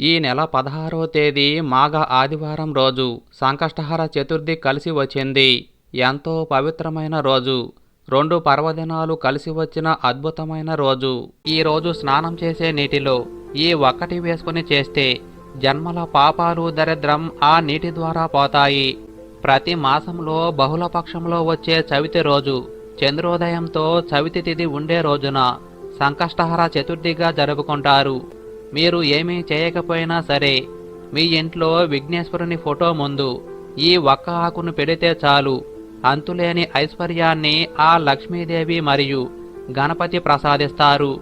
ఈ నెల పదహారవ తేదీ మాఘ ఆదివారం రోజు సంకష్టహర చతుర్థి కలిసి వచ్చింది. ఎంతో పవిత్రమైన రోజు. రెండు పర్వదినాలు కలిసి వచ్చిన అద్భుతమైన రోజు. ఈ రోజు స్నానం చేసే నీటిలో ఈ ఒక్కటి వేసుకుని చేస్తే జన్మల పాపాలు దరిద్రం ఆ నీటి ద్వారా పోతాయి. ప్రతి మాసంలో బహుళ పక్షంలో వచ్చే చవితి రోజు చంద్రోదయంతో చవితి తిథి ఉండే రోజున సంకష్టహర చతుర్థిగా జరుపుకుంటారు. మీరు ఏమీ చేయకపోయినా సరే మీ ఇంట్లో విఘ్నేశ్వరుని ఫోటో ముందు ఈ ఒక్క ఆకును పెడితే చాలు. అంతులేని ఐశ్వర్యాన్ని ఆ లక్ష్మీదేవి మరియు గణపతి ప్రసాదిస్తారు.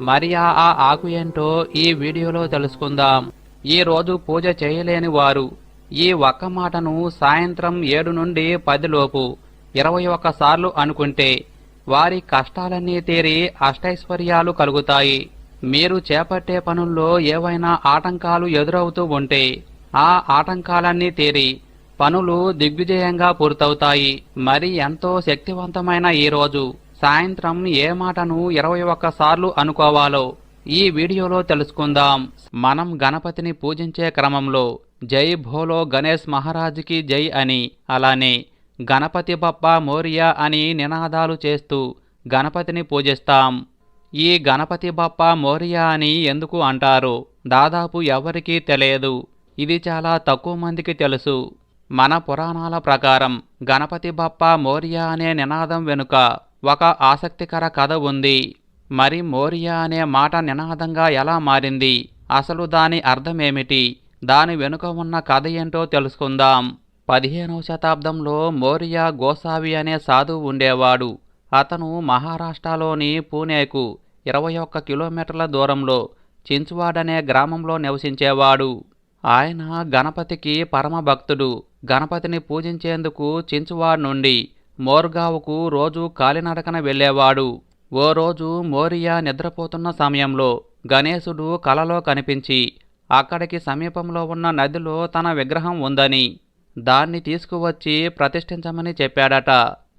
మరి ఆ ఆకు ఏంటో ఈ వీడియోలో తెలుసుకుందాం. ఈ రోజు పూజ చేయలేని వారు ఈ ఒక్క మాటను సాయంత్రం ఏడు నుండి పదిలోపు ఇరవై ఒక్క సార్లు అనుకుంటే వారి కష్టాలన్నీ తీరి అష్టైశ్వర్యాలు కలుగుతాయి. మీరు చేపట్టే పనుల్లో ఏవైనా ఆటంకాలు ఎదురవుతూ ఉంటే ఆ ఆటంకాలన్నీ తీరి పనులు దిగ్విజయంగా పూర్తవుతాయి. మరి ఎంతో శక్తివంతమైన ఈ రోజు సాయంత్రం ఏ మాటను ఇరవై ఒక్కసార్లు అనుకోవాలో ఈ వీడియోలో తెలుసుకుందాం. మనం గణపతిని పూజించే క్రమంలో జై భోలో గణేష్ మహారాజుకి జై అని అలానే గణపతి బప్ప మోరియా అని నినాదాలు చేస్తూ గణపతిని పూజిస్తాం. ఈ గణపతి బప్ప మోరియా అని ఎందుకు అంటారు? దాదాపు ఎవరికీ తెలియదు. ఇది చాలా తక్కువ మందికి తెలుసు. మన పురాణాల ప్రకారం గణపతి బప్ప మోరియా అనే నినాదం వెనుక ఒక ఆసక్తికర కథ ఉంది. మరి మోరియా అనే మాట నినాదంగా ఎలా మారింది? అసలు దాని అర్థమేమిటి? దాని వెనుక ఉన్న కథ ఏంటో తెలుసుకుందాం. పదిహేనవ శతాబ్దంలో మోరియా గోసావి అనే సాధువు ఉండేవాడు. అతను మహారాష్ట్రలోని పూణేకు ఇరవై ఒక్క కిలోమీటర్ల దూరంలో చించువాడనే గ్రామంలో నివసించేవాడు. ఆయన గణపతికి పరమభక్తుడు. గణపతిని పూజించేందుకు చించువాడ్ నుండి మోర్గావుకు రోజు కాలినడకన వెళ్ళేవాడు. ఓ రోజు మోరియా నిద్రపోతున్న సమయంలో గణేశుడు కలలో కనిపించి అక్కడికి సమీపంలో ఉన్న నదిలో తన విగ్రహం ఉందని దాన్ని తీసుకువచ్చి ప్రతిష్ఠించమని చెప్పాడట.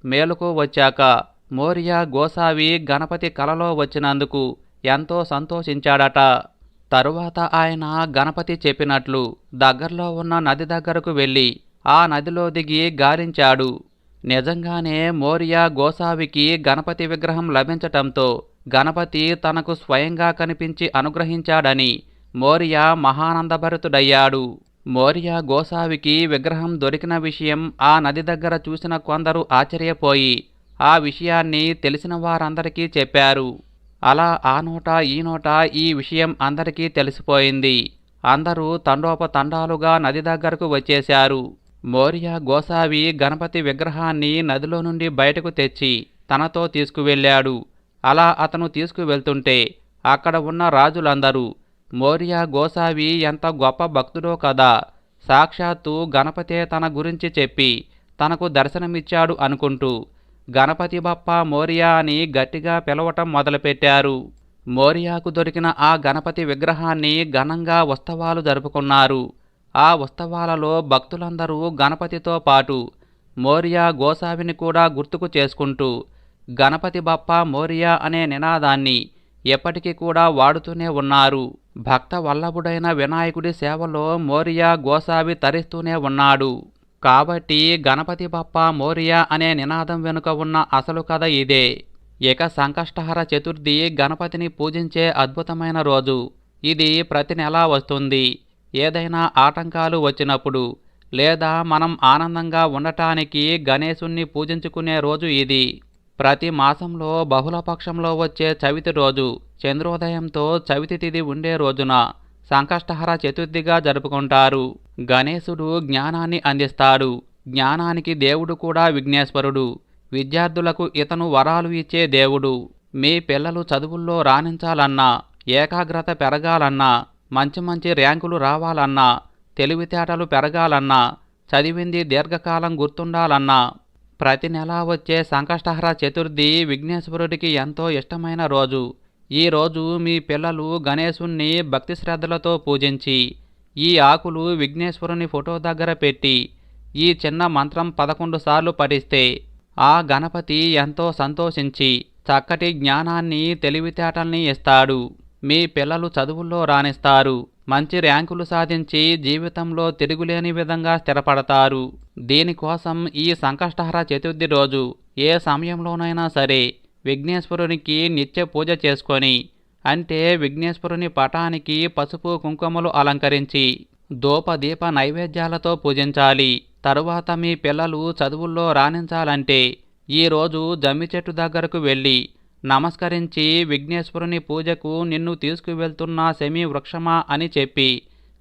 మేలుకు వచ్చాక మోరియా గోసావి గణపతి కలలో వచ్చినందుకు ఎంతో సంతోషించాడట. తరువాత ఆయన గణపతి చెప్పినట్లు దగ్గరలో ఉన్న నది దగ్గరకు వెళ్ళి ఆ నదిలో దిగి గాలించాడు నిజంగానే మోరియా గోసావికి గణపతి విగ్రహం లభించటంతో గణపతి తనకు స్వయంగా కనిపించి అనుగ్రహించాడని మోరియా మహానందభరితుడయ్యాడు. మోరియా గోసావికి విగ్రహం దొరికిన విషయం ఆ నది దగ్గర చూసిన కొందరు ఆశ్చర్యపోయి ఆ విషయాన్ని తెలిసిన వారందరికీ చెప్పారు. అలా ఆ నోట ఈ నోట ఈ విషయం అందరికీ తెలిసిపోయింది. అందరూ తండోపతండాలుగా నది దగ్గరకు వచ్చేశారు. మోరియా గోసావి గణపతి విగ్రహాన్ని నదిలో నుండి బయటకు తెచ్చి తనతో తీసుకువెళ్ళాడు. అలా అతను తీసుకువెళ్తుంటే అక్కడ ఉన్న రాజులందరూ మోరియా గోసావి ఎంత గొప్ప భక్తుడో కదా! సాక్షాత్తు గణపతే తన గురించి చెప్పి తనకు దర్శనమిచ్చాడు అనుకుంటూ గణపతి బప్ప మోరియా అని గట్టిగా పిలవటం మొదలుపెట్టారు. మోరియాకు దొరికిన ఆ గణపతి విగ్రహాన్ని ఘనంగా ఉత్సవాలు జరుపుకున్నారు. ఆ ఉత్సవాలలో భక్తులందరూ గణపతితో పాటు మోరియా గోసావిని కూడా గుర్తుకు చేసుకుంటూ గణపతి బప్ప మోరియా అనే నినాదాన్ని ఎప్పటికీ కూడా వాడుతూనే ఉన్నారు. భక్త వల్లభుడైన వినాయకుడి సేవలో మోరియా గోసావి తరిస్తూనే ఉన్నాడు. కాబట్టి గణపతి బప్ప మోరియా అనే నినాదం వెనుక ఉన్న అసలు కథ ఇదే. ఇక సంకష్టహర చతుర్థి గణపతిని పూజించే అద్భుతమైన రోజు. ఇది ప్రతి నెలా వస్తుంది. ఏదైనా ఆటంకాలు వచ్చినప్పుడు లేదా మనం ఆనందంగా ఉండటానికి గణేశుణ్ణి పూజించుకునే రోజు ఇది. ప్రతి మాసంలో బహుళపక్షంలో వచ్చే చవితి రోజు. చంద్రోదయంతో చవితి తిథి ఉండే రోజున సంకష్టహర చతుర్థిగా జరుపుకుంటారు. గణేశుడు జ్ఞానాన్ని అందిస్తాడు. జ్ఞానానికి దేవుడు కూడా విఘ్నేశ్వరుడు. విద్యార్థులకు ఇతను వరాలు ఇచ్చే దేవుడు. మీ పిల్లలు చదువుల్లో రాణించాలన్నా ఏకాగ్రత పెరగాలన్నా మంచి మంచి ర్యాంకులు రావాలన్నా తెలివితేటలు పెరగాలన్నా చదివింది దీర్ఘకాలం గుర్తుండాలన్నా ప్రతి నెలా వచ్చే సంకష్టహర చతుర్థి విఘ్నేశ్వరుడికి ఎంతో ఇష్టమైన రోజు. ఈరోజు మీ పిల్లలు గణేశుణ్ణి భక్తి శ్రద్ధలతో పూజించి ఈ ఆకులు విఘ్నేశ్వరుని ఫోటో దగ్గర పెట్టి ఈ చిన్న మంత్రం పదకొండు సార్లు పఠిస్తే ఆ గణపతి ఎంతో సంతోషించి చక్కటి జ్ఞానాన్ని తెలివితేటల్ని ఇస్తాడు. మీ పిల్లలు చదువుల్లో రాణిస్తారు. మంచి ర్యాంకులు సాధించి జీవితంలో తిరుగులేని విధంగా స్థిరపడతారు. దీనికోసం ఈ సంకష్టహర చతుర్థి రోజు ఏ సమయంలోనైనా సరే విఘ్నేశ్వరునికి నిత్య పూజ చేసుకొని అంటే విఘ్నేశ్వరుని పటానికి పసుపు కుంకుమలు అలంకరించి దూపదీప నైవేద్యాలతో పూజించాలి. తరువాత మీ పిల్లలు చదువుల్లో రాణించాలంటే ఈరోజు జమ్మి చెట్టు దగ్గరకు వెళ్ళి నమస్కరించి విఘ్నేశ్వరుని పూజకు నిన్ను తీసుకువెళ్తున్న సెమీ వృక్షమా అని చెప్పి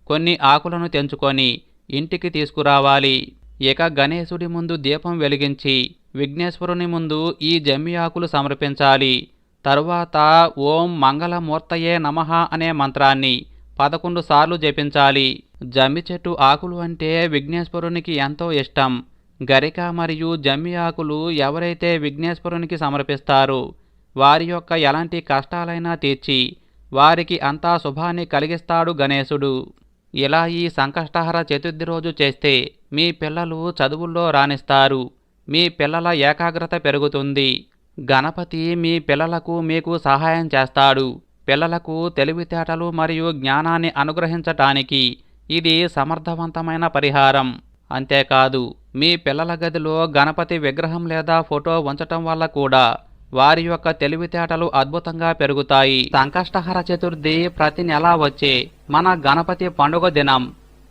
కొన్ని ఆకులను తెంచుకొని ఇంటికి తీసుకురావాలి. ఇక గణేశుడి ముందు దీపం వెలిగించి విఘ్నేశ్వరుని ముందు ఈ జమ్మి ఆకులు సమర్పించాలి. తరువాత ఓం మంగళమూర్తయే నమః అనే మంత్రాన్ని పదకొండు సార్లు జపించాలి. జమ్మి చెట్టు ఆకులు అంటే విఘ్నేశ్వరునికి ఎంతో ఇష్టం. గరిక మరియు జమ్మి ఆకులు ఎవరైతే విఘ్నేశ్వరునికి సమర్పిస్తారు వారి యొక్క ఎలాంటి కష్టాలైనా తీర్చి వారికి అంతా శుభాన్ని కలిగిస్తాడు గణేశుడు. ఇలా ఈ సంకష్టహర చతుర్థి రోజు చేస్తే మీ పిల్లలు చదువుల్లో రాణిస్తారు. మీ పిల్లల ఏకాగ్రత పెరుగుతుంది. గణపతి మీ పిల్లలకు మీకు సహాయం చేస్తాడు. పిల్లలకు తెలివితేటలు మరియు జ్ఞానాన్ని అనుగ్రహించటానికి ఇది సమర్థవంతమైన పరిహారం. అంతేకాదు మీ పిల్లల గదిలో గణపతి విగ్రహం లేదా ఫోటో ఉంచటం వల్ల కూడా వారి యొక్క తెలివితేటలు అద్భుతంగా పెరుగుతాయి. సంకష్టహర చతుర్థి ప్రతి నెల వచ్చే మన గణపతి పండుగ దినం.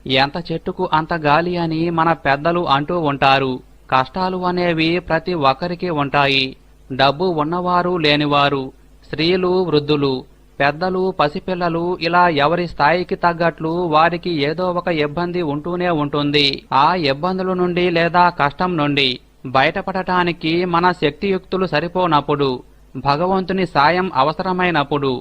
ఎంత చెట్టుకు అంత గాలి అని మన పెద్దలు అంటూ ఉంటారు. కష్టాలు అనేవి ప్రతి ఒక్కరికి ఉంటాయి. డబ్బు ఉన్నవారు లేనివారు స్త్రీలు వృద్ధులు పెద్దలు పసిపిల్లలు ఇలా ఎవరి స్థాయికి తగ్గట్లు వారికి ఏదో ఒక ఇబ్బంది ఉంటూనే ఉంటుంది. ఆ ఇబ్బందుల నుండి లేదా కష్టం నుండి బయటపడటానికి మన శక్తియుక్తులు సరిపోనప్పుడు భగవంతుని సాయం అవసరమైనప్పుడు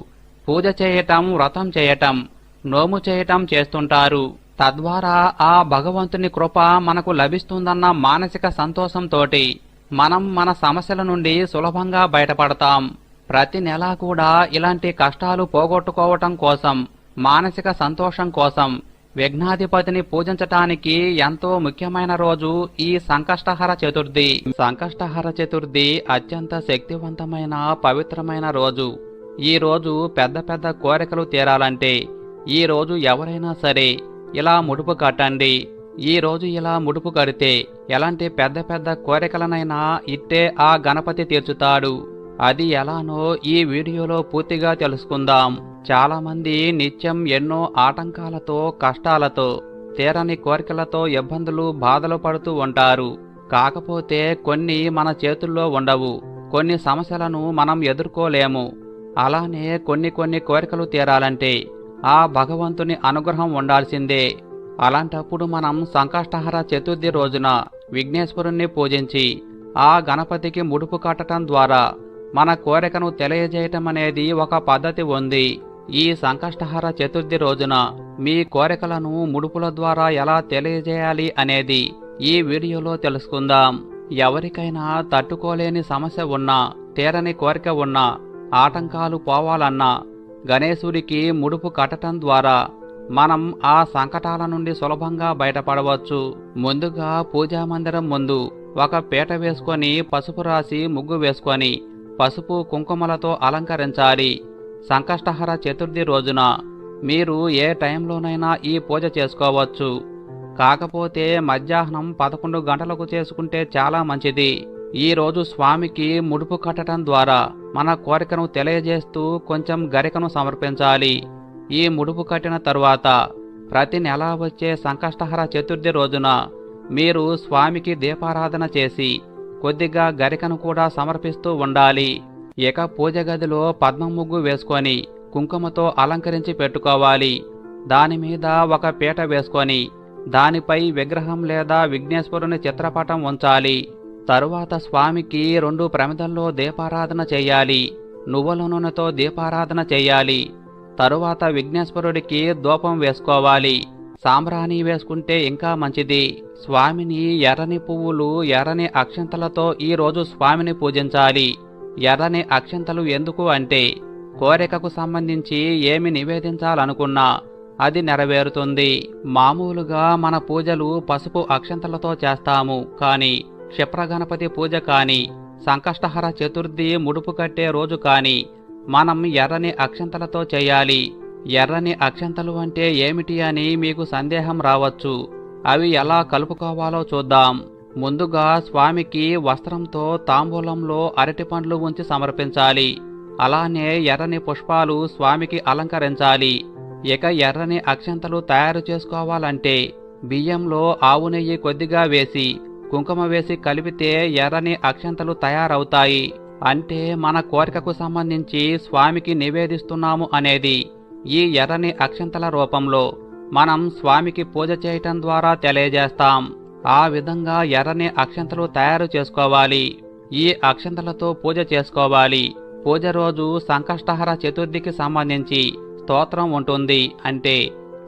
పూజ చేయటం వ్రతం చేయటం నోము చేయటం చేస్తుంటారు. తద్వారా ఆ భగవంతుని కృప మనకు లభిస్తుందన్న మానసిక సంతోషంతోటి మనం మన సమస్యల నుండి సులభంగా బయటపడతాం. ప్రతి నెలా కూడా ఇలాంటి కష్టాలు పోగొట్టుకోవటం కోసం మానసిక సంతోషం కోసం విఘ్నాధిపతిని పూజించటానికి ఎంతో ముఖ్యమైన రోజు ఈ సంకష్టహర చతుర్థి. సంకష్టహర చతుర్థి అత్యంత శక్తివంతమైన పవిత్రమైన రోజు. ఈ రోజు పెద్ద పెద్ద కోరికలు తీరాలంటే ఈ రోజు ఎవరైనా సరే ఇలా ముడుపు కట్టండి ఈ రోజు ఇలా ముడుపు కడితే ఎలాంటి పెద్ద పెద్ద కోరికలనైనా ఇట్టే ఆ గణపతి తీర్చుతాడు. అది ఎలానో ఈ వీడియోలో పూర్తిగా తెలుసుకుందాం. చాలామంది నిత్యం ఎన్నో ఆటంకాలతో కష్టాలతో తీరని కోరికలతో ఇబ్బందులు బాధలు పడుతూ ఉంటారు. కాకపోతే కొన్ని మన చేతుల్లో ఉండవు. కొన్ని సమస్యలను మనం ఎదుర్కోలేము. అలానే కొన్ని కొన్ని కోరికలు తీరాలంటే ఆ భగవంతుని అనుగ్రహం ఉండాల్సిందే. అలాంటప్పుడు మనం సంకష్టహర చతుర్థి రోజున విఘ్నేశ్వరుణ్ణి పూజించి ఆ గణపతికి ముడుపు కట్టడం ద్వారా మన కోరికను తెలియజేయటం అనేది ఒక పద్ధతి ఉంది. ఈ సంకష్టహర చతుర్థి రోజున మీ కోరికలను ముడుపుల ద్వారా ఎలా తెలియజేయాలి అనేది ఈ వీడియోలో తెలుసుకుందాం. ఎవరికైనా తట్టుకోలేని సమస్య ఉన్నా తీరని కోరిక ఉన్నా ఆటంకాలు పోవాలన్నా గణేశుడికి ముడుపు కట్టడం ద్వారా మనం ఆ సంకటాల నుండి సులభంగా బయటపడవచ్చు. ముందుగా పూజా మందిరం ముందు ఒక పీట వేసుకొని పసుపు రాసి ముగ్గు వేసుకొని పసుపు కుంకుమలతో అలంకరించాలి. సంకష్టహర చతుర్థి రోజున మీరు ఏ టైంలోనైనా ఈ పూజ చేసుకోవచ్చు. కాకపోతే మధ్యాహ్నం పదకొండు గంటలకు చేసుకుంటే చాలా మంచిది. ఈరోజు స్వామికి ముడుపు కట్టడం ద్వారా మన కోరికను తెలియజేస్తూ కొంచెం గరికను సమర్పించాలి. ఈ ముడుపు కట్టిన తరువాత ప్రతి నెల వచ్చే సంకష్టహర చతుర్థి రోజున మీరు స్వామికి దీపారాధన చేసి కొద్దిగా గరికను కూడా సమర్పిస్తూ ఉండాలి. ఇక పూజ గదిలో పద్మ ముగ్గు వేసుకొని కుంకుమతో అలంకరించి పెట్టుకోవాలి. దాని మీద ఒక పీట వేసుకొని దానిపై విగ్రహం లేదా విఘ్నేశ్వరుని చిత్రపటం ఉంచాలి. తరువాత స్వామికి రెండు ప్రమిదల్లో దీపారాధన చేయాలి. నువ్వుల నూనెతో దీపారాధన చేయాలి. తరువాత విఘ్నేశ్వరుడికి దూపం వేసుకోవాలి. సాంబ్రాణి వేసుకుంటే ఇంకా మంచిది. స్వామిని ఎర్రని పువ్వులు ఎర్రని అక్షంతలతో ఈ రోజు స్వామిని పూజించాలి. ఎర్రని అక్షంతలు ఎందుకు అంటే కోరికకు సంబంధించి ఏమి నివేదించాలనుకున్నా అది నెరవేరుతుంది. మామూలుగా మన పూజలు పసుపు అక్షంతలతో చేస్తాము కానీ క్షిప్రగణపతి పూజ కానీ సంకష్టహర చతుర్థి ముడుపు కట్టే రోజు కానీ మనం ఎర్రని అక్షంతలతో చేయాలి. ఎర్రని అక్షంతలు అంటే ఏమిటి అని మీకు సందేహం రావచ్చు. అవి ఎలా కలుపుకోవాలో చూద్దాం. ముందుగా స్వామికి వస్త్రంతో తాంబూలంలో అరటిపండ్లు ఉంచి సమర్పించాలి. అలానే ఎర్రని పుష్పాలు స్వామికి అలంకరించాలి. ఇక ఎర్రని అక్షంతలు తయారు చేసుకోవాలంటే బియ్యంలో ఆవు నెయ్యి కొద్దిగా వేసి కుంకుమ వేసి కలిపితే ఎర్రని అక్షంతలు తయారవుతాయి. అంటే మన కోరికకు సంబంధించి స్వామికి నివేదిస్తున్నాము అనేది ఈ ఎర్రని అక్షంతల రూపంలో మనం స్వామికి పూజ చేయటం ద్వారా తెలియజేస్తాం. ఆ విధంగా ఎర్రని అక్షంతలు తయారు చేసుకోవాలి. ఈ అక్షంతలతో పూజ చేసుకోవాలి. పూజ రోజు సంకష్టహర చతుర్థికి సంబంధించి స్తోత్రం ఉంటుంది అంటే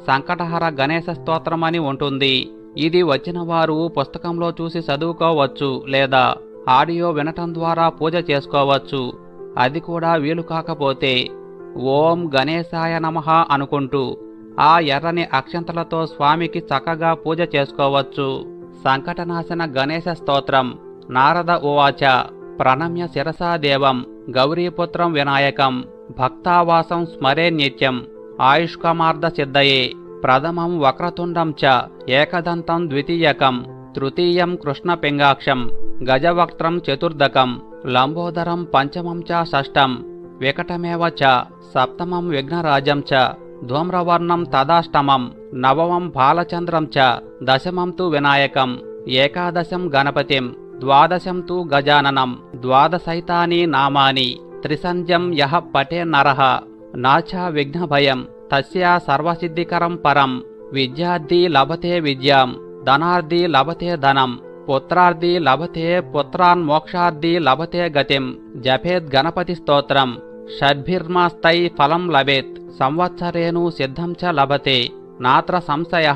సంకటహర గణేశ స్తోత్రం అని ఉంటుంది. ఇది వచ్చిన వారు పుస్తకంలో చూసి చదువుకోవచ్చు లేదా ఆడియో వినటం ద్వారా పూజ చేసుకోవచ్చు. అది కూడా వీలు కాకపోతే ఓం గణేశాయ నమః అనుకుంటూ ఆ ఎర్రని అక్షంతలతో స్వామికి చక్కగా పూజ చేసుకోవచ్చు. సంకటనాశన గణేశ స్తోత్రం నారద ఉవాచ ప్రణమ్య శిరసాదేవం గౌరీపుత్రం వినాయకం భక్తావాసం స్మరే నిత్యం ఆయుష్కమార్ధ సిద్ధయే. ప్రథమం వక్రతుండం చ ఏకదంతం ద్వితీయకం తృతీయం కృష్ణపింగాక్షం గజవక్త్రం చతుర్దకం లంబోదరం పంచమం చ షష్టం వికటమేవ చ సప్తమం విఘ్నరాజం చ ధూమ్రవర్ణం తదాష్టమం నవమం బాలచంద్రం చ దశమం తు వినాయకం ఏకాదశం గణపతిం ద్వాదశం తు గజాననం ద్వాదశైతాని నామాని త్రిసంధ్యం యహ పటే నరః నాచ విఘ్నభయం. తస్యా సర్వసిద్ధికరం పరం. విద్యార్థి లభతే విద్యాం. ధనార్థి లభతే ధనం. పుత్రార్థి లభతే పుత్రాన్ మోక్షార్థి లభతే గతిం. జపేద్ గణపతి స్తోత్రం. షడ్భిర్మాస్తై ఫలం లభేత్. సంవత్సరేణు సిద్ధం చ లభతే. నాత్ర సంశయ.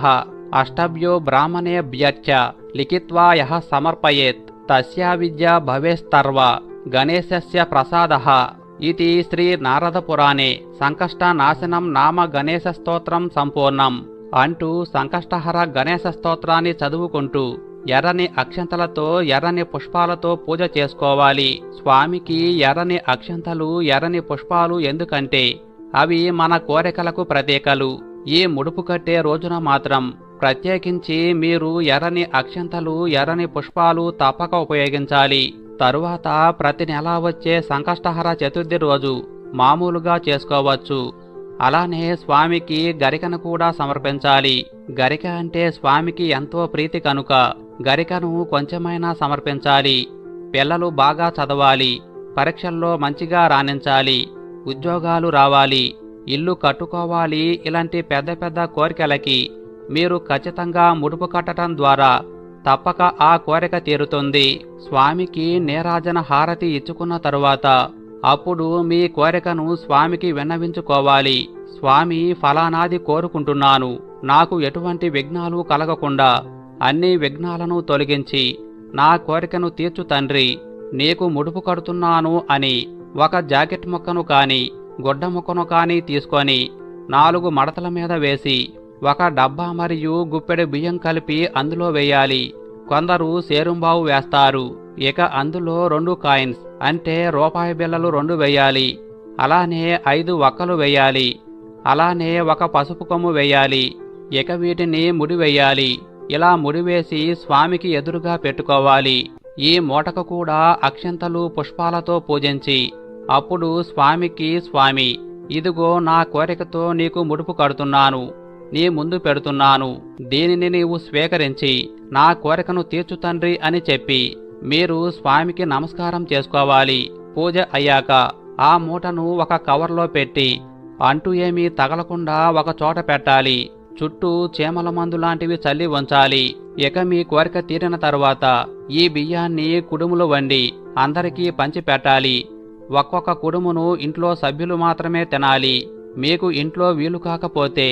అష్టభ్యో బ్రాహ్మణేభ్యచ్చ లిఖిత్వా యహ సమర్పయేత్. తస్యా విద్య భవేస్తర్వ. గణేశస్య ప్రసాదః. ఇది శ్రీ నారద పురాణే సంకష్టనాశనం నామ గణేశ స్తోత్రం సంపూర్ణం. అంటూ సంకష్టహర గణేశ స్తోత్రాన్ని చదువుకుంటూ ఎర్రని అక్షంతలతో ఎర్రని పుష్పాలతో పూజ చేసుకోవాలి. స్వామికి ఎర్రని అక్షంతలు ఎర్రని పుష్పాలు ఎందుకంటే అవి మన కోరికలకు ప్రతీకలు. ఈ ముడుపు కట్టే రోజున మాత్రం ప్రత్యేకించి మీరు ఎర్రని అక్షంతలు ఎర్రని పుష్పాలు తప్పక ఉపయోగించాలి. తరువాత ప్రతి నెల వచ్చే సంకష్టహర చతుర్థి రోజు మామూలుగా చేసుకోవచ్చు. అలానే స్వామికి గరికను కూడా సమర్పించాలి. గరిక అంటే స్వామికి ఎంతో ప్రీతి కనుక గరికను కొంచెమైనా సమర్పించాలి. పిల్లలు బాగా చదవాలి. పరీక్షల్లో మంచిగా రాణించాలి. ఉద్యోగాలు రావాలి. ఇల్లు కట్టుకోవాలి. ఇలాంటి పెద్ద పెద్ద కోరికలకి మీరు ఖచ్చితంగా ముడుపు కట్టడం ద్వారా తప్పక ఆ కోరిక తీరుతుంది. స్వామికి నేరాజన హారతి ఇచ్చుకున్న తరువాత అప్పుడు మీ కోరికను స్వామికి విన్నవించుకోవాలి. స్వామి ఫలానాది కోరుకుంటున్నాను. నాకు ఎటువంటి విఘ్నాలు కలగకుండా అన్ని విఘ్నాలను తొలగించి నా కోరికను తీర్చు తండ్రి. నీకు ముడుపు కడుతున్నాను అని ఒక జాకెట్ ముక్కను కాని గుడ్డ ముక్కను కాని తీసుకొని నాలుగు మడతల మీద వేసి ఒక డబ్బా మరియు గుప్పెడు బియ్యం కలిపి అందులో వేయాలి. కొందరు సేరుంబావు వేస్తారు. ఇక అందులో రెండు కాయిన్స్ అంటే రూపాయి బిళ్ళలు రెండు వేయాలి. అలానే ఐదు వక్కలు వేయాలి. అలానే ఒక పసుపు కొమ్ము వేయాలి. ఇక వీటిని ముడి వేయాలి. ఇలా ముడివేసి స్వామికి ఎదురుగా పెట్టుకోవాలి. ఈ మూటకు కూడా అక్షంతలు పుష్పాలతో పూజించి అప్పుడు స్వామికి స్వామి ఇదిగో నా కోరికతో నీకు ముడుపు కడుతున్నాను. నీ ముందు పెడుతున్నాను. దీనిని నీవు స్వీకరించి నా కోరికను తీర్చు తండ్రి అని చెప్పి మీరు స్వామికి నమస్కారం చేసుకోవాలి. పూజ అయ్యాక ఆ మూటను ఒక కవర్లో పెట్టి అంటూ ఏమీ తగలకుండా ఒక చోట పెట్టాలి. చుట్టూ చీమల మందు లాంటివి చల్లి ఉంచాలి ఇక మీ కోరిక తీరిన తరువాత ఈ బియ్యాన్ని కుడుములు వండి అందరికీ పంచిపెట్టాలి. ఒక్కొక్క కుడుమును ఇంట్లో సభ్యులు మాత్రమే తినాలి. మీకు ఇంట్లో వీలు కాకపోతే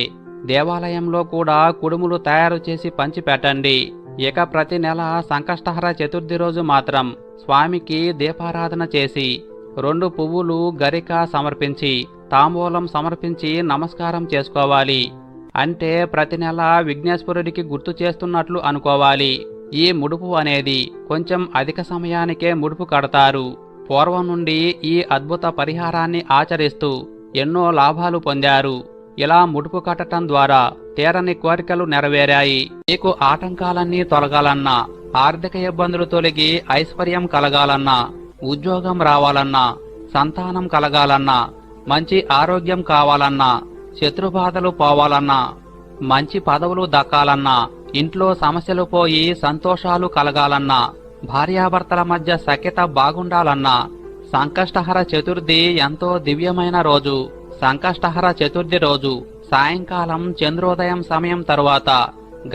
దేవాలయంలో కూడా కుడుములు తయారు చేసి పంచి పెట్టండి ఇక ప్రతి నెల సంకష్టహర చతుర్థి రోజు మాత్రం స్వామికి దీపారాధన చేసి రెండు పువ్వులు గరిక సమర్పించి తాంబూలం సమర్పించి నమస్కారం చేసుకోవాలి. అంటే ప్రతి నెల విఘ్నేశ్వరుడికి గుర్తు చేస్తున్నట్లు అనుకోవాలి. ఈ ముడుపు అనేది కొంచెం అధిక సమయానికే ముడుపు కడతారు. పూర్వం నుండి ఈ అద్భుత పరిహారాన్ని ఆచరిస్తూ ఎన్నో లాభాలు పొందారు. ఇలా ముడుపు కట్టడం ద్వారా తీరని కోరికలు నెరవేరాయి. మీకు ఆటంకాలన్నీ తొలగాలన్నా ఆర్థిక ఇబ్బందులు తొలగి ఐశ్వర్యం కలగాలన్నా ఉద్యోగం రావాలన్నా సంతానం కలగాలన్నా మంచి ఆరోగ్యం కావాలన్నా శత్రుబాధలు పోవాలన్నా మంచి పదవులు దక్కాలన్నా ఇంట్లో సమస్యలు పోయి సంతోషాలు కలగాలన్నా భార్యాభర్తల మధ్య సఖ్యత బాగుండాలన్నా సంకష్టహర చతుర్థి ఎంతో దివ్యమైన రోజు. సంకష్టహర చతుర్థి రోజు సాయంకాలం చంద్రోదయం సమయం తరువాత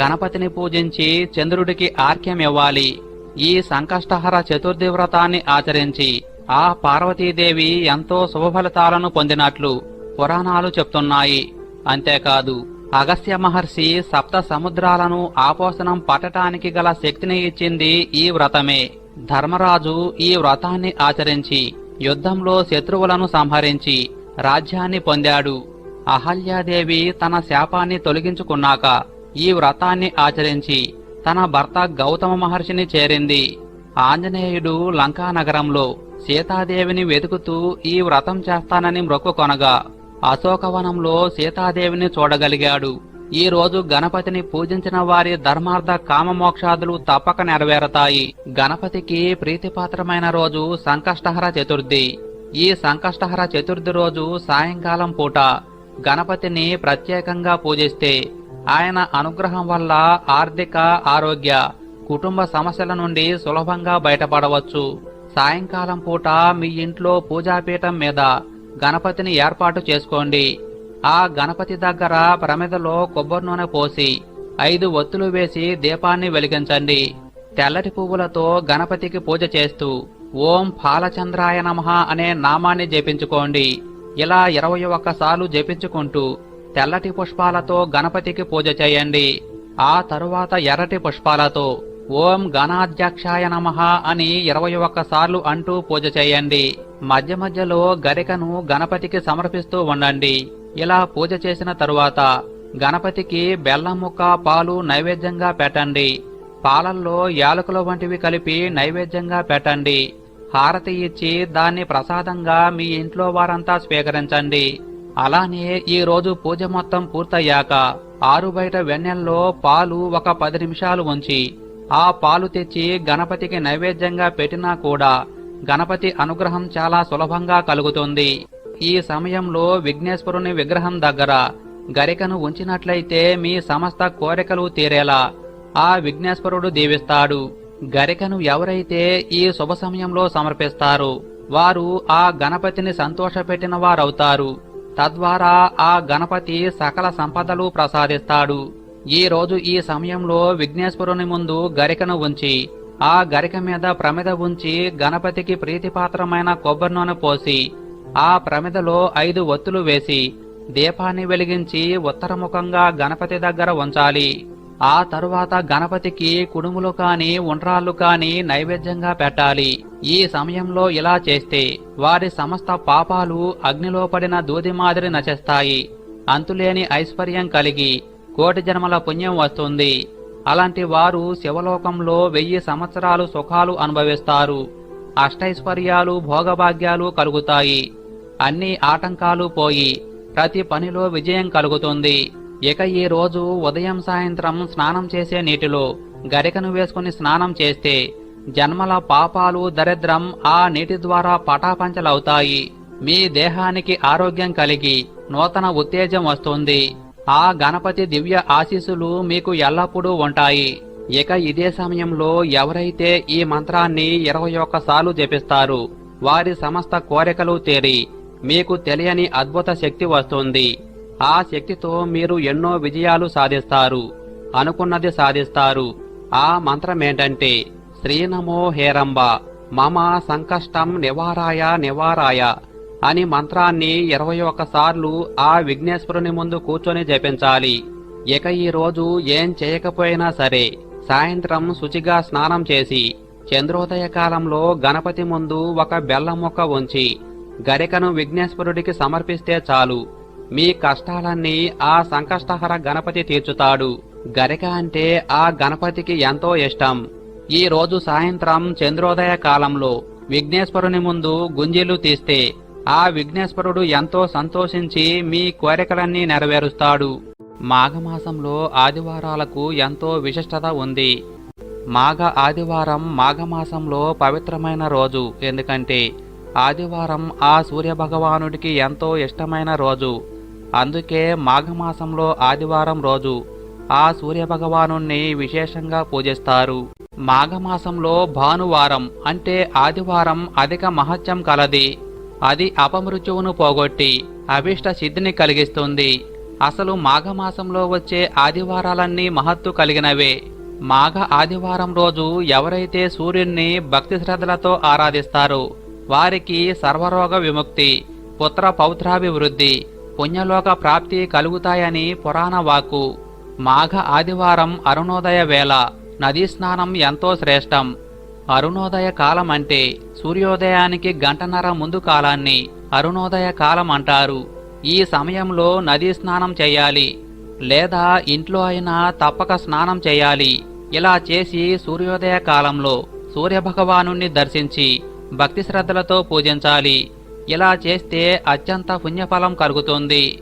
గణపతిని పూజించి చంద్రుడికి ఆర్క్యం ఇవ్వాలి. ఈ సంకష్టహర చతుర్థి వ్రతాన్ని ఆచరించి ఆ పార్వతీదేవి ఎంతో శుభఫలితాలను పొందినట్లు పురాణాలు చెప్తున్నాయి. అంతేకాదు అగస్త్య మహర్షి సప్త సముద్రాలను ఆపోసనం పట్టటానికి గల శక్తిని ఇచ్చింది ఈ వ్రతమే. ధర్మరాజు ఈ వ్రతాన్ని ఆచరించి యుద్ధంలో శత్రువులను సంహరించి రాజ్యాన్ని పొందాడు. అహల్యాదేవి తన శాపాన్ని తొలగించుకున్నాక ఈ వ్రతాన్ని ఆచరించి తన భర్త గౌతమ మహర్షిని చేరింది. ఆంజనేయుడు లంకా నగరంలో సీతాదేవిని వెతుకుతూ ఈ వ్రతం చేస్తానని మొక్కుకొనగా అశోకవనంలో సీతాదేవిని చూడగలిగాడు. ఈ రోజు గణపతిని పూజించిన వారి ధర్మార్థ కామమోక్షాదులు తప్పక నెరవేరతాయి. గణపతికి ప్రీతిపాత్రమైన రోజు సంకష్టహర చతుర్థి. ఈ సంకష్టహర చతుర్థి రోజు సాయంకాలం పూట గణపతిని ప్రత్యేకంగా పూజిస్తే ఆయన అనుగ్రహం వల్ల ఆర్థిక ఆరోగ్య కుటుంబ సమస్యల నుండి సులభంగా బయటపడవచ్చు. సాయంకాలం పూట మీ ఇంట్లో పూజాపీఠం మీద గణపతిని ఏర్పాటు చేసుకోండి. ఆ గణపతి దగ్గర ప్రమిదలో కొబ్బరి నూనె పోసి ఐదు ఒత్తులు వేసి దీపాన్ని వెలిగించండి. తెల్లటి పువ్వులతో గణపతికి పూజ చేస్తూ ఓం ఫాలచంద్రాయ నమః అనే నామాన్ని జపించుకోండి. ఇలా ఇరవై ఒక్కసార్లు జపించుకుంటూ తెల్లటి పుష్పాలతో గణపతికి పూజ చేయండి. ఆ తరువాత ఎర్రటి పుష్పాలతో ఓం గణాధ్యక్షాయ నమః అని ఇరవై ఒక్కసార్లు అంటూ పూజ చేయండి. మధ్య మధ్యలో గరికను గణపతికి సమర్పిస్తూ ఉండండి. ఇలా పూజ చేసిన తరువాత గణపతికి బెల్లం ముక్క పాలు నైవేద్యంగా పెట్టండి. పాలల్లో యాలకుల వంటివి కలిపి నైవేద్యంగా పెట్టండి. హారతి ఇచ్చి దాన్ని ప్రసాదంగా మీ ఇంట్లో వారంతా స్వీకరించండి. అలానే ఈ రోజు పూజ మొత్తం పూర్తయ్యాక ఆరు బయట వెన్నెల్లో పాలు ఒక పది నిమిషాలు ఉంచి ఆ పాలు తెచ్చి గణపతికి నైవేద్యంగా పెట్టినా కూడా గణపతి అనుగ్రహం చాలా సులభంగా కలుగుతుంది. ఈ సమయంలో విఘ్నేశ్వరుని విగ్రహం దగ్గర గరికను ఉంచినట్లయితే మీ సమస్త కోరికలు తీరేలా ఆ విఘ్నేశ్వరుడు దీవిస్తాడు. గరికను ఎవరైతే ఈ శుభ సమయంలో సమర్పిస్తారు వారు ఆ గణపతిని సంతోషపెట్టిన వారవుతారు. తద్వారా ఆ గణపతి సకల సంపదలు ప్రసాదిస్తాడు. ఈ రోజు ఈ సమయంలో విఘ్నేశ్వరుని ముందు గరికను ఉంచి ఆ గరిక మీద ప్రమిద ఉంచి గణపతికి ప్రీతిపాత్రమైన కొబ్బరి నూనె పోసి ఆ ప్రమిదలో ఐదు ఒత్తులు వేసి దీపాన్ని వెలిగించి ఉత్తరముఖంగా గణపతి దగ్గర ఉంచాలి. ఆ తరువాత గణపతికి కుడుములు కాని ఉండ్రాళ్ళు కాని నైవేద్యంగా పెట్టాలి. ఈ సమయంలో ఇలా చేస్తే వారి సమస్త పాపాలు అగ్నిలో పడిన దూది మాదిరి నశిస్తాయి. అంతులేని ఐశ్వర్యం కలిగి కోటి జన్మల పుణ్యం వస్తుంది. అలాంటి వారు శివలోకంలో వెయ్యి సంవత్సరాలు సుఖాలు అనుభవిస్తారు. అష్టైశ్వర్యాలు భోగభాగ్యాలు కలుగుతాయి. అన్ని ఆటంకాలు పోయి ప్రతి పనిలో విజయం కలుగుతుంది. ఇక ఈ రోజు ఉదయం సాయంత్రం స్నానం చేసే నీటిలో గరికను వేసుకుని స్నానం చేస్తే జన్మల పాపాలు దరిద్రం ఆ నీటి ద్వారా పటాపంచలవుతాయి. మీ దేహానికి ఆరోగ్యం కలిగి నూతన ఉత్తేజం వస్తుంది. ఆ గణపతి దివ్య ఆశీస్సులు మీకు ఎల్లప్పుడూ ఉంటాయి. ఇక ఇదే సమయంలో ఎవరైతే ఈ మంత్రాన్ని ఇరవై ఒక్కసార్లు జపిస్తారు వారి సమస్త కోరికలు తీరి మీకు తెలియని అద్భుత శక్తి వస్తుంది. ఆ శక్తితో మీరు ఎన్నో విజయాలు సాధిస్తారు. అనుకున్నది సాధిస్తారు. ఆ మంత్రమేంటంటే శ్రీనమో హేరంబ మమ సంకష్టం నివారాయ నివారాయ అని మంత్రాన్ని ఇరవై ఒక్కసార్లు ఆ విఘ్నేశ్వరుని ముందు కూర్చొని జపించాలి. ఇక ఈ రోజు ఏం చేయకపోయినా సరే సాయంత్రం శుచిగా స్నానం చేసి చంద్రోదయ కాలంలో గణపతి ముందు ఒక బెల్లం మొక్క ఉంచి గరికను విఘ్నేశ్వరుడికి సమర్పిస్తే చాలు. మీ కష్టాలన్నీ ఆ సంకష్టహర గణపతి తీర్చుతాడు. గరిక అంటే ఆ గణపతికి ఎంతో ఇష్టం. ఈ రోజు సాయంత్రం చంద్రోదయ కాలంలో విఘ్నేశ్వరుని ముందు గుంజీలు తీస్తే ఆ విఘ్నేశ్వరుడు ఎంతో సంతోషించి మీ కోరికలన్నీ నెరవేరుస్తాడు. మాఘమాసంలో ఆదివారాలకు ఎంతో విశిష్టత ఉంది. మాఘ ఆదివారం మాఘమాసంలో పవిత్రమైన రోజు ఎందుకంటే ఆదివారం ఆ సూర్యభగవానుడికి ఎంతో ఇష్టమైన రోజు. అందుకే మాఘమాసంలో ఆదివారం రోజు ఆ సూర్యభగవాను విశేషంగా పూజిస్తారు. మాఘమాసంలో భానువారం అంటే ఆదివారం అధిక మహత్యం కలది. అది అపమృత్యువును పోగొట్టి అభిష్ట సిద్ధిని కలిగిస్తుంది. అసలు మాఘమాసంలో వచ్చే ఆదివారాలన్నీ మహత్తు కలిగినవే. మాఘ ఆదివారం రోజు ఎవరైతే సూర్యుణ్ణి భక్తి శ్రద్ధలతో ఆరాధిస్తారో వారికి సర్వరోగ విముక్తి పుత్ర పౌత్రాభివృద్ధి పుణ్యలోక ప్రాప్తి కలుగుతాయని పురాణ వాక్కు. మాఘ ఆదివారం అరుణోదయ వేళ నదీ స్నానం ఎంతో శ్రేష్టం. అరుణోదయ కాలం అంటే సూర్యోదయానికి గంటన్నర ముందు కాలాన్ని అరుణోదయ కాలం అంటారు. ఈ సమయంలో నదీ స్నానం చేయాలి. లేదా ఇంట్లో అయినా తప్పక స్నానం చేయాలి. ఇలా చేసి సూర్యోదయ కాలంలో సూర్యభగవాను దర్శించి భక్తి శ్రద్ధలతో పూజించాలి. ఇలా చేస్తే అత్యంత పుణ్యఫలం కలుగుతుంది.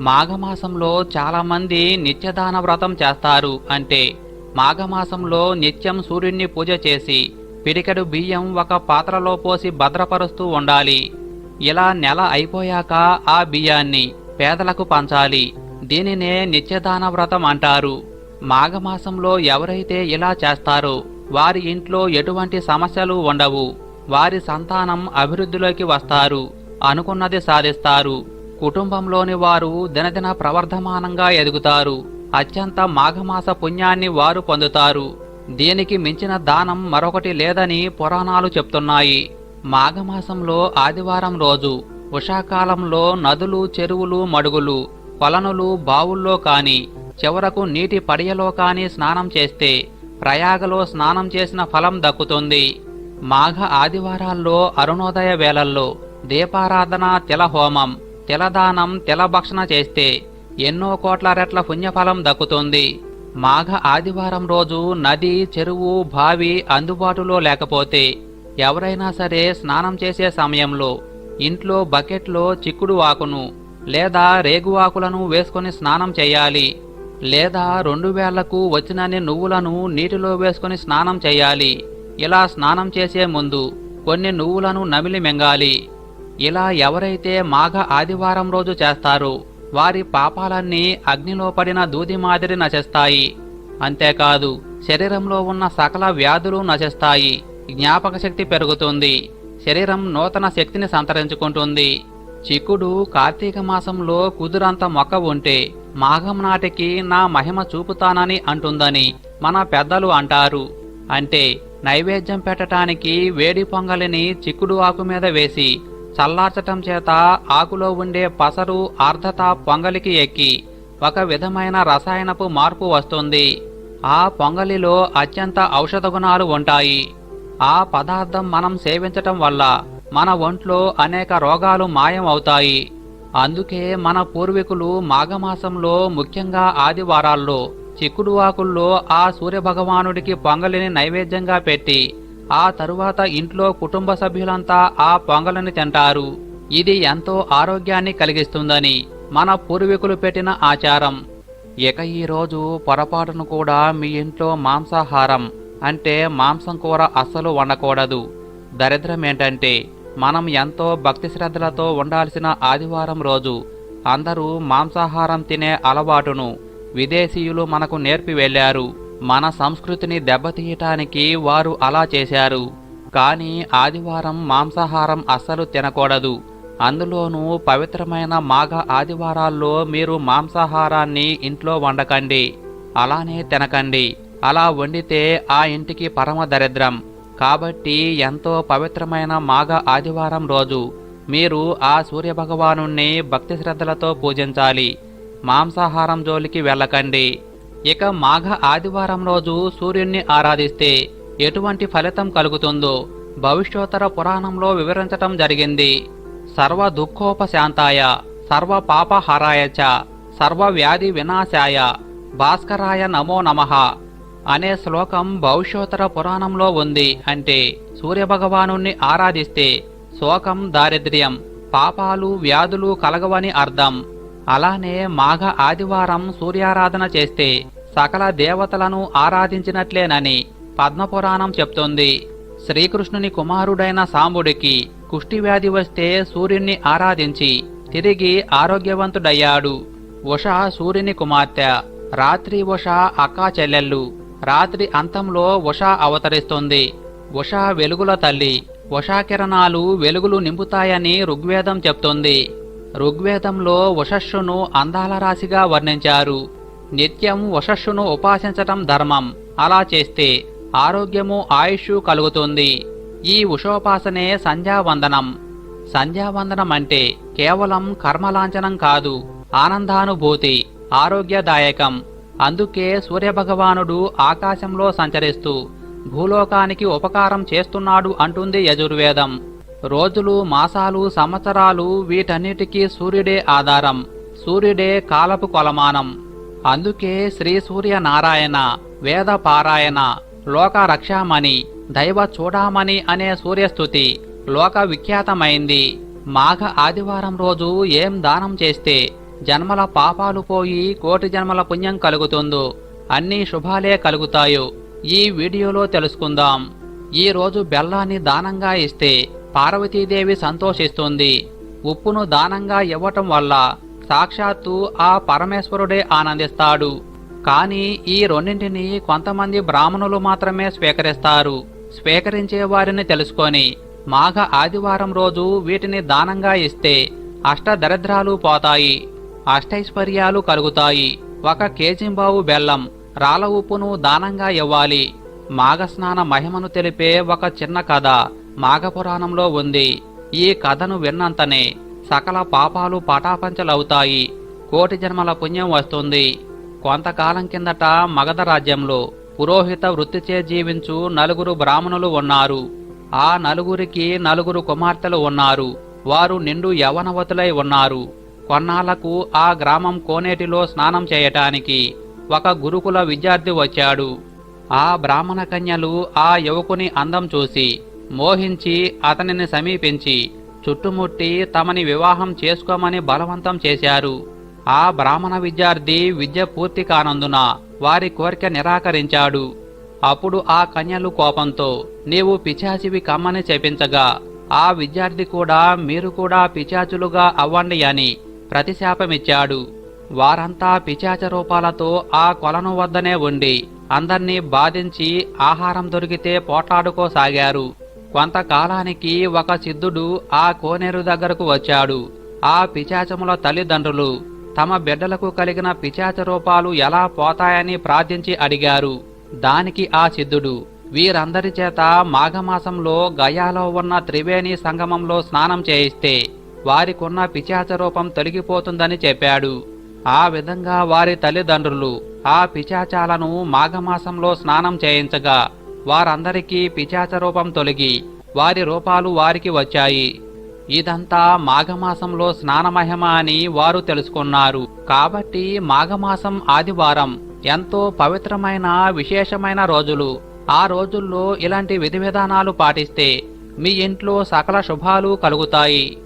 మాఘమాసంలో చాలామంది నిత్యదాన వ్రతం చేస్తారు అంటే మాఘమాసంలో నిత్యం సూర్యుణ్ణి పూజ చేసి పిడికెడు బియ్యం ఒక పాత్రలో పోసి భద్రపరుస్తూ ఉండాలి. ఇలా నెల అయిపోయాక ఆ బియ్యాన్ని పేదలకు పంచాలి. దీనినే నిత్యదాన వ్రతం అంటారు. మాఘమాసంలో ఎవరైతే ఇలా చేస్తారో వారి ఇంట్లో ఎటువంటి సమస్యలు ఉండవు. వారి సంతానం అభివృద్ధిలోకి వస్తారు. అనుకున్నది సాధిస్తారు. కుటుంబంలోని వారు దినదిన ప్రవర్ధమానంగా ఎదుగుతారు. అత్యంత మాఘమాస పుణ్యాన్ని వారు పొందుతారు. దీనికి మించిన దానం మరొకటి లేదని పురాణాలు చెప్తున్నాయి. మాఘమాసంలో ఆదివారం రోజు ఉషాకాలంలో నదులు చెరువులు మడుగులు కొలనులు బావుల్లో కాని చివరకు నీటి పడియలో కాని స్నానం చేస్తే ప్రయాగలో స్నానం చేసిన ఫలం దక్కుతుంది. మాఘ ఆదివారాల్లో అరుణోదయ వేళల్లో దీపారాధన తిలహోమం తిలదానం తిలభక్షణ చేస్తే ఎన్నో కోట్ల రెట్ల పుణ్యఫలం దక్కుతుంది. మాఘ ఆదివారం రోజు నది చెరువు బావి అందుబాటులో లేకపోతే ఎవరైనా సరే స్నానం చేసే సమయంలో ఇంట్లో బకెట్లో చిక్కుడు ఆకును లేదా రేగు ఆకులను వేసుకొని స్నానం చేయాలి లేదా రెండు వేళ్ళకు వచ్చినన్ని నువ్వులను నీటిలో వేసుకొని స్నానం చేయాలి. ఇలా స్నానం చేసే ముందు కొన్ని నువ్వులను నమిలి మింగాలి. ఇలా ఎవరైతే మాఘ ఆదివారం రోజు చేస్తారో వారి పాపాలన్నీ అగ్నిలో పడిన దూది మాదిరి నశిస్తాయి. అంతేకాదు శరీరంలో ఉన్న సకల వ్యాధులు నశిస్తాయి. జ్ఞాపక శక్తి పెరుగుతుంది. శరీరం నూతన శక్తిని సంతరించుకుంటుంది. చిక్కుడు కార్తీక మాసంలో కుదురంత మొక్క ఉంటే మాఘం నాటికి నా మహిమ చూపుతానని అంటుందని మన పెద్దలు అంటారు. అంటే నైవేద్యం పెట్టటానికి వేడి పొంగలిని చిక్కుడు ఆకు మీద వేసి చల్లార్చటం చేత ఆకులో ఉండే పసరు ఆర్ధత పొంగలికి ఎక్కి ఒక విధమైన రసాయనపు మార్పు వస్తుంది. ఆ పొంగలిలో అత్యంత ఔషధ గుణాలు ఉంటాయి. ఆ పదార్థం మనం సేవించటం వల్ల మన ఒంట్లో అనేక రోగాలు మాయం అవుతాయి. అందుకే మన పూర్వీకులు మాఘమాసంలో ముఖ్యంగా ఆదివారాల్లో చిక్కుడు ఆకుల్లో ఆ సూర్యభగవానుడికి పొంగలిని నైవేద్యంగా పెట్టి ఆ తరువాత ఇంట్లో కుటుంబ సభ్యులంతా ఆ పొంగలిని తింటారు. ఇది ఎంతో ఆరోగ్యాన్ని కలిగిస్తుందని మన పూర్వీకులు పెట్టిన ఆచారం. ఇక ఈ రోజు పొరపాటును కూడా మీ ఇంట్లో మాంసాహారం అంటే మాంసం కూర అస్సలు వండకూడదు. దరిద్రం ఏంటంటే మనం ఎంతో భక్తి శ్రద్ధలతో ఉండాల్సిన ఆదివారం రోజు అందరూ మాంసాహారం తినే అలవాటును విదేశీయులు మనకు నేర్పి వెళ్ళారు. మన సంస్కృతిని దెబ్బతీయటానికి వారు అలా చేశారు. కానీ ఆదివారం మాంసాహారం అస్సలు తినకూడదు. అందులోనూ పవిత్రమైన మాఘ ఆదివారాల్లో మీరు మాంసాహారాన్ని ఇంట్లో వండకండి. అలానే తినకండి. అలా వండితే ఆ ఇంటికి పరమ దరిద్రం. కాబట్టి ఎంతో పవిత్రమైన మాఘ ఆదివారం రోజు మీరు ఆ సూర్యభగవాను భక్తి శ్రద్ధలతో పూజించాలి. మాంసాహారం జోలికి వెళ్ళకండి. ఇక మాఘ ఆదివారం రోజు సూర్యుణ్ణి ఆరాధిస్తే ఎటువంటి ఫలితం కలుగుతుందో భవిష్యోత్తర పురాణంలో వివరించటం జరిగింది. సర్వ దుఃఖోపశాంతాయ సర్వ పాపహారాయచ సర్వ వ్యాధి వినాశాయ భాస్కరాయ నమో నమః అనే శ్లోకం భవిష్యోత్తర పురాణంలో ఉంది అంటే సూర్యభగవాను ఆరాధిస్తే శోకం దారిద్ర్యం పాపాలు వ్యాధులు కలగవని అర్థం. అలానే మాఘ ఆదివారం సూర్యారాధన చేస్తే సకల దేవతలను ఆరాధించినట్లేనని పద్మపురాణం చెప్తోంది. శ్రీకృష్ణుని కుమారుడైన సాంబుడికి కుష్టివ్యాధి వస్తే సూర్యుణ్ణి ఆరాధించి తిరిగి ఆరోగ్యవంతుడయ్యాడు. ఉష సూర్యుని కుమార్తె రాత్రి ఉష అక్కా చెల్లెళ్ళు రాత్రి అంతంలో ఉష అవతరిస్తుంది. ఉష వెలుగుల తల్లి ఉషా కిరణాలు వెలుగులు నింపుతాయని ఋగ్వేదం చెప్తుంది. ఋగ్వేదంలో వశస్సును అందాల రాశిగా వర్ణించారు. నిత్యం వశస్సును ఉపాసించటం ధర్మం. అలా చేస్తే ఆరోగ్యము ఆయుష్ కలుగుతుంది. ఈ ఉషోపాసనే సంధ్యావందనం. సంధ్యావందనం అంటే కేవలం కర్మలాంఛనం కాదు ఆనందానుభూతి ఆరోగ్యదాయకం. అందుకే సూర్యభగవానుడు ఆకాశంలో సంచరిస్తూ భూలోకానికి ఉపకారం చేస్తున్నాడు అంటుంది యజుర్వేదం. రోజులు మాసాలు సంవత్సరాలు వీటన్నిటికీ సూర్యుడే ఆధారం సూర్యుడే కాలపు కొలమానం. అందుకే శ్రీ సూర్య నారాయణ వేద పారాయణ లోక రక్షామణి దైవ చూడామణి అనే సూర్యస్థుతి లోక విఖ్యాతమైంది. మాఘ ఆదివారం రోజు ఏం దానం చేస్తే జన్మల పాపాలు పోయి కోటి జన్మల పుణ్యం కలుగుతుందో అన్ని శుభాలే కలుగుతాయో ఈ వీడియోలో తెలుసుకుందాం. ఈరోజు బెల్లాన్ని దానంగా ఇస్తే పార్వతీదేవి సంతోషిస్తుంది. ఉప్పును దానంగా ఇవ్వటం వల్ల సాక్షాత్తు ఆ పరమేశ్వరుడే ఆనందిస్తాడు. కానీ ఈ రెండింటిని కొంతమంది బ్రాహ్మణులు మాత్రమే స్వీకరిస్తారు. స్వీకరించే వారిని తెలుసుకొని మాఘ ఆదివారం రోజు వీటిని దానంగా ఇస్తే అష్టదరిద్రాలు పోతాయి అష్టైశ్వర్యాలు కలుగుతాయి. ఒక కేజింబావు బెల్లం రాళ్ళ ఉప్పును దానంగా ఇవ్వాలి. మాఘస్నాన మహిమను తెలిపే ఒక చిన్న కథ. మాఘపురాణంలో ఉంది. ఈ కథను విన్నంతనే సకల పాపాలు పటాపంచలవుతాయి. కోటి జన్మల పుణ్యం వస్తుంది. కొంతకాలం కిందట మగధ రాజ్యంలో పురోహిత వృత్తిచే జీవించు నలుగురు బ్రాహ్మణులు ఉన్నారు. ఆ నలుగురికి నలుగురు కుమార్తెలు ఉన్నారు. వారు నిండు యవనవతులై ఉన్నారు. కొన్నాళ్ళకు ఆ గ్రామం కోనేటిలో స్నానం చేయటానికి ఒక గురుకుల విద్యార్థి వచ్చాడు. ఆ బ్రాహ్మణ కన్యలు ఆ యువకుని అందం చూసి మోహించి అతనిని సమీపించి చుట్టుముట్టి తమని వివాహం చేసుకోమని బలవంతం చేశారు. ఆ బ్రాహ్మణ విద్యార్థి విద్య పూర్తి కానందున వారి కోరిక నిరాకరించాడు. అప్పుడు ఆ కన్యలు కోపంతో నీవు పిచాచివి కమ్మని చెప్పించగా ఆ విద్యార్థి కూడా మీరు కూడా పిచాచులుగా అవ్వండి అని ప్రతిశాపమిచ్చాడు. వారంతా పిచాచ రూపాలతో ఆ కొలను వద్దనే ఉండి అందర్నీ బాధించి ఆహారం దొరికితే పోట్లాడుకోసాగారు. కొంతకాలానికి ఒక సిద్ధుడు ఆ కోనేరు దగ్గరకు వచ్చాడు. ఆ పిచాచముల తల్లిదండ్రులు తమ బిడ్డలకు కలిగిన పిచాచ రూపాలు ఎలా పోతాయని ప్రార్థించి అడిగారు. దానికి ఆ సిద్ధుడు వీరందరి చేత మాఘమాసంలో గయాలో ఉన్న త్రివేణి సంగమంలో స్నానం చేయిస్తే వారికున్న పిచాచ రూపం తొలగిపోతుందని చెప్పాడు. ఆ విధంగా వారి తల్లిదండ్రులు ఆ పిచాచాలను మాఘమాసంలో స్నానం చేయించగా వారందరికీ పిచాచ రూపం తొలగి వారి రూపాలు వారికి వచ్చాయి. ఇదంతా మాఘమాసంలో స్నానమహిమ అని వారు తెలుసుకున్నారు. కాబట్టి మాఘమాసం ఆదివారం ఎంతో పవిత్రమైన విశేషమైన రోజులు. ఆ రోజుల్లో ఇలాంటి విధి విధానాలు పాటిస్తే మీ ఇంట్లో సకల శుభాలు కలుగుతాయి.